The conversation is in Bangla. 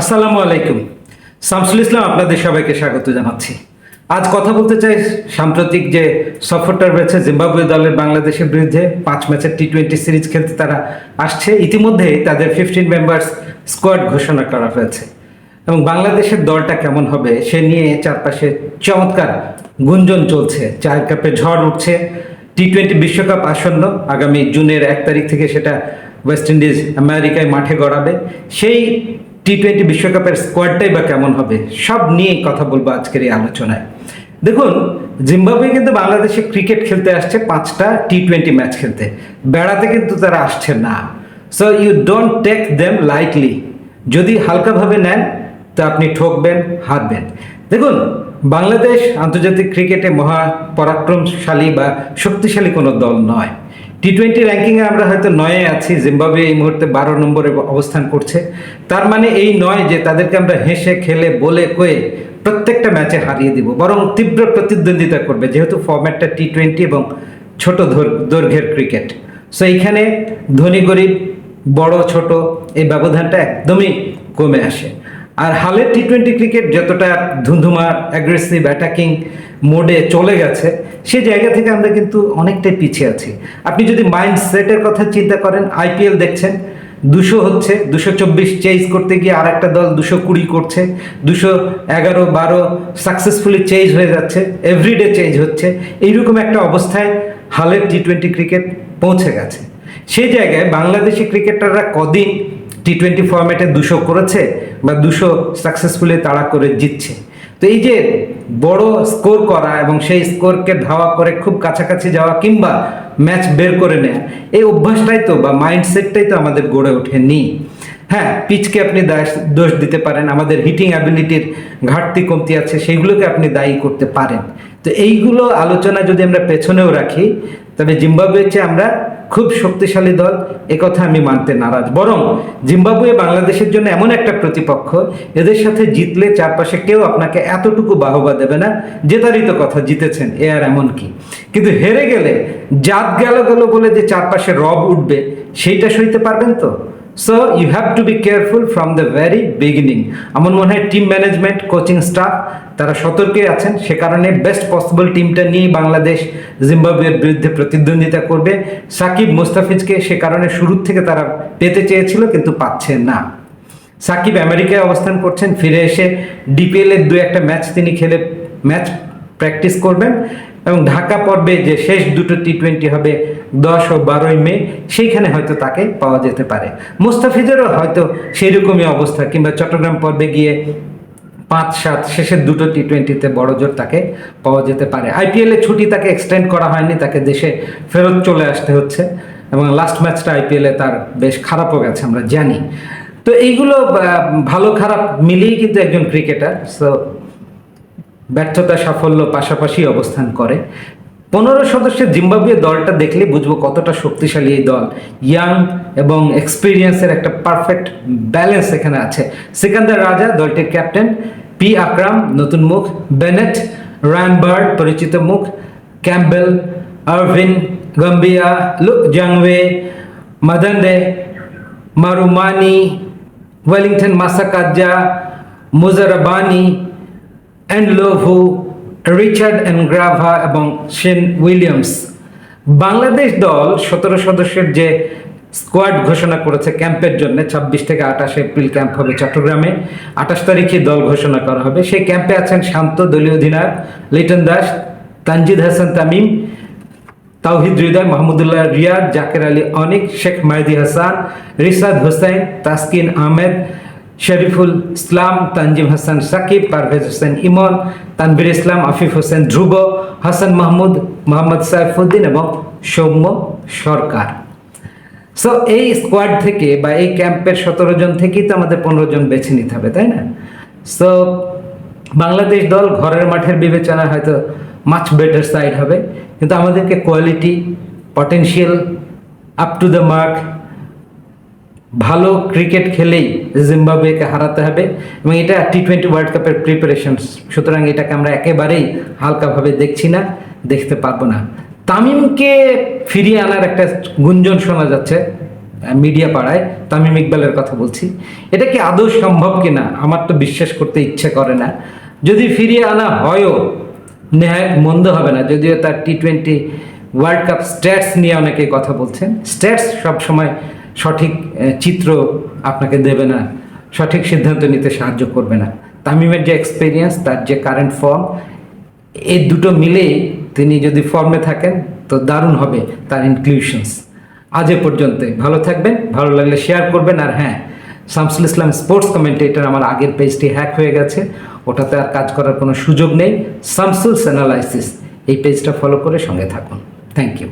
আসসালামু আলাইকুম। শামসুল ইসলাম আপনাদের সবাইকে স্বাগত জানাচ্ছি। আজ কথা বলতে চাই সাম্প্রতিক যে সফরটা রয়েছে জিম্বাবুয়ে দলের বাংলাদেশের বিরুদ্ধে, পাঁচ ম্যাচের টি টোয়েন্টি সিরিজ খেলতে তারা আসছে। ইতিমধ্যে তাদের ফিফটিন মেম্বার্স স্কোয়াড ঘোষণা করা হয়েছে। এবং বাংলাদেশের দলটা কেমন হবে সে নিয়ে চারপাশে চমৎকার গুঞ্জন চলছে। চায়ের কাপে ঝড় উঠছে। টি টোয়েন্টি বিশ্বকাপ আসন্ন, আগামী জুনের এক তারিখ থেকে সেটা ওয়েস্ট ইন্ডিজ আমেরিকায় মাঠে গড়াবে। সেই টি টোয়েন্টি বিশ্বকাপের স্কোয়াডটাই বা কেমন হবে, সব নিয়েই কথা বলব আজকের এই আলোচনায়। দেখুন, জিম্বাবুয়ে কিন্তু বাংলাদেশে ক্রিকেট খেলতে আসছে পাঁচটা টি টোয়েন্টি ম্যাচ খেলতে। বেড়াতে কিন্তু তারা আসছে না। So you don't take them lightly যদি হালকাভাবে নেন, তো আপনি ঠকবেন, হারবেন। দেখুন, বাংলাদেশ আন্তর্জাতিক ক্রিকেটে মহা পরাক্রমশালী বা শক্তিশালী কোনো দল নয়। টি টোয়েন্টি র্যাঙ্কিংয়ে আমরা হয়তো নয়ে আছি, জিম্বাবুয়ে এই মুহূর্তে বারো নম্বরে অবস্থান করছে। তার মানে এই নয় যে তাদেরকে আমরা হেসে, খেলে, বলে, কয়ে প্রত্যেকটা ম্যাচে হারিয়ে দিব, বরং তীব্র প্রতিদ্বন্দ্বিতা করবে, যেহেতু ফর্ম্যাটটা টি টোয়েন্টি এবং ছোট দৈর্ঘ্যের ক্রিকেট। সো এইখানে ধনী গরিব, বড়, ছোট, এই ব্যবধানটা একদমই কমে আসে। আর হালের টি টোয়েন্টি ক্রিকেট যতটা ধুন্ধুমার অ্যাগ্রেসিভ অ্যাটাকিং মোডে চলে গেছে, সে জায়গা থেকে আমরা কিন্তু অনেকটাই পিছিয়ে আছি। আপনি যদি মাইন্ড সেটের কথা চিন্তা করেন আইপিএল দেখছেন, দুশো হচ্ছে, দুশো চব্বিশ চেঞ্জ করতে গিয়ে আর একটা দল দুশো কুড়ি করছে, দুশো এগারো বারো সাকসেসফুলি চেঞ্জ হয়ে যাচ্ছে এভরিডে চেঞ্জ হচ্ছে, এইরকম একটা অবস্থায় হালের টি টোয়েন্টি ক্রিকেট পৌঁছে গেছে। সেই জায়গায় বাংলাদেশি ক্রিকেটাররা কদিন টি টোয়েন্টি ফর্ম্যাটে দুশো করেছে বা দুশো সাকসেসফুলি তাড়া করে জিতছে। তো এই যে বড় স্কোর করা এবং সেই স্কোরকে ধাওয়া করে খুব কাছাকাছি যাওয়া কিংবা ম্যাচ বের করে নেওয়া এই অভ্যাসটাই তো বা মাইন্ডসেটটাই তো আমাদের গড়ে ওঠেনি। হ্যাঁ পিচকে আপনি দোষ দিতে পারেন, আমাদের হিটিং অ্যাবিলিটির ঘাটতি কমতি আছে, সেইগুলোকে আপনি দায়ী করতে পারেন। তো এইগুলো আলোচনা যদি আমরা পেছনেও রাখি তবে জিম্বাবুয়ের চেয়ে আমরা খুব শক্তিশালী দল কথা আমি মানতে নারাজ। বরং জিম্বাবুয়ে বাংলাদেশের জন্য এমন একটা প্রতিপক্ষ, এদের সাথে জিতলে চারপাশে কেউ আপনাকে এতটুকু বাহবা দেবে না, জেতারই তো কথা, জিতেছেন, এ আর এমন কি। কিন্তু হেরে গেলে, জাত গেল গেল বলে যে চারপাশে রব উঠবে, সেইটা সইতে পারবেন তো? So you have to be careful from the very beginning আমার মনে হয় টিম ম্যানেজমেন্ট কোচিং স্টাফ তারা সতর্কে আছেন। সে কারণে বেস্ট পসিবল টিমটা নিয়েই বাংলাদেশ জিম্বাবুয়ের বিরুদ্ধে প্রতিদ্বন্দ্বিতা করবে। সাকিব মুস্তাফিজকে সে কারণে শুরুর থেকে তারা পেতে চেয়েছিল, কিন্তু পাচ্ছে না। সাকিব আমেরিকায় অবস্থান করছেন, ফিরে এসে ডিপিএল এর দু একটা ম্যাচ তিনি খেলে ম্যাচ প্র্যাকটিস করবেন এবং ঢাকা পর্বে যে শেষ দুটো টি টোয়েন্টি হবে দশ ও বারোই মে, সেইখানে হয়তো তাকে পাওয়া যেতে পারে। মুস্তাফিজেরও হয়তো সেই রকমই অবস্থা, কিংবা চট্টগ্রাম পর্বে গিয়ে পাঁচ সাত শেষের দুটো টি টোয়েন্টিতে বড় জোর তাকে পাওয়া যেতে পারে। আইপিএল ছুটি তাকে এক্সটেন্ড করা হয়নি, তাকে দেশে ফেরত চলে আসতে হচ্ছে এবং লাস্ট ম্যাচটা আইপিএলে তার বেশ খারাপও গেছে, আমরা জানি। তো এইগুলো ভালো খারাপ মিলিয়েই কিন্তু একজন ক্রিকেটার সো ব্যর্থতা, সাফল্য পাশাপাশি অবস্থান করে। পনেরো সদস্যের জিম্বাবুয়ে দলটা দেখলে বুঝব কতটা শক্তিশালী এই দল। ইয়াং এবং এক্সপিরিয়েন্সের একটা পারফেক্ট ব্যালেন্স এখানে আছে। সিকান্দার রাজা, দলটির ক্যাপ্টেন পি আকরাম নতুন মুখ বেনেট রানবার্ড পরিচিত মুখ Campbell Irvine Gumbie Luke Jongwe Madande Marumani Wellington Masakadza Muzarabani Ndlovu Richard Ngarava এবং শেন উইলিয়ামস বাংলাদেশ দল সতেরো সদস্যের যে স্কোয়াড ঘোষণা করেছে ক্যাম্পের জন্য। ছাব্বিশ থেকে আঠাশ এপ্রিল ক্যাম্প হবে চট্টগ্রামে। আঠাশ তারিখে দল ঘোষণা করা হবে। সেই ক্যাম্পে আছেন শান্ত দলীয় অধিনায়ক লিটন দাস, তানজিদ হাসান তামিম, তাওহিদ হৃদয়, মাহমুদুল্লাহ রিয়াদ, জাকের আলী অনিক, শেখ মাহিদি হাসান, রিসাদ হোসেন, তাসকিন আহমেদ, শরীফুল ইসলাম, তানজিম হাসান সাকিব, পারভেজ হোসেন ইমন তানবির ইসলাম, আফিফ হোসেন ধ্রুব, হাসান মাহমুদ, মোহাম্মদ সাইফুদ্দিন এবং সৌম্য সরকার। সো এই স্কোয়াড থেকে বা এই ক্যাম্পের সতেরো জন থেকেই তো আমাদের পনেরো জন বেছে নিতে হবে, তাই না? সো বাংলাদেশ দল ঘরের মাঠের বিবেচনায় হয়তো মাছ বেটার সাইড হবে, কিন্তু আমাদেরকে quality potential up to the mark ভালো ক্রিকেট খেলেই জিম্বাবুয়েকে হারাতে হবে এবং এটা টি টোয়েন্টি ওয়ার্ল্ড কাপের প্রিপারেশন সুতরাং এটাকে আমরা একেবারেই হালকাভাবে দেখছি না, দেখতে পারব না। তামিমকে ফিরিয়ে আনার একটা গুঞ্জন শোনা যাচ্ছে মিডিয়া পাড়ায়। তামিম ইকবালের কথা বলছি। এটা কি আদৌ সম্ভব কিনা? আমার তো বিশ্বাস করতে ইচ্ছে করে না। যদি ফিরিয়ে আনা হয়ও, নেহায় মন্দ হবে না। যদিও তার T twenty world cup stats নিয়ে অনেকে কথা বলছেন। স্ট্যাটস সবসময় সঠিক চিত্র আপনাকে দেবে না। সঠিক সিদ্ধান্ত নিতে সাহায্য করবে না। তামিমের যে এক্সপিরিয়েন্স তার যে কারেন্ট ফর্ম এই দুটো মিলে তিনি যদি ফর্মে থাকেন, তো দারুণ হবে তার ইনক্লুশনস আজ এ পর্যন্ত ভালো থাকবেন, ভালো লাগলে শেয়ার করবেন, আর হ্যাঁ শামসুল ইসলাম স্পোর্টস কমেন্টেটার আমার আগের পেজটি হ্যাক হয়ে গেছে। ওটাতে আর কাজ করার কোনো সুযোগ নেই। শামসুলস অ্যানালাইসিস এই পেজটা ফলো করে সঙ্গে থাকুন। Thank you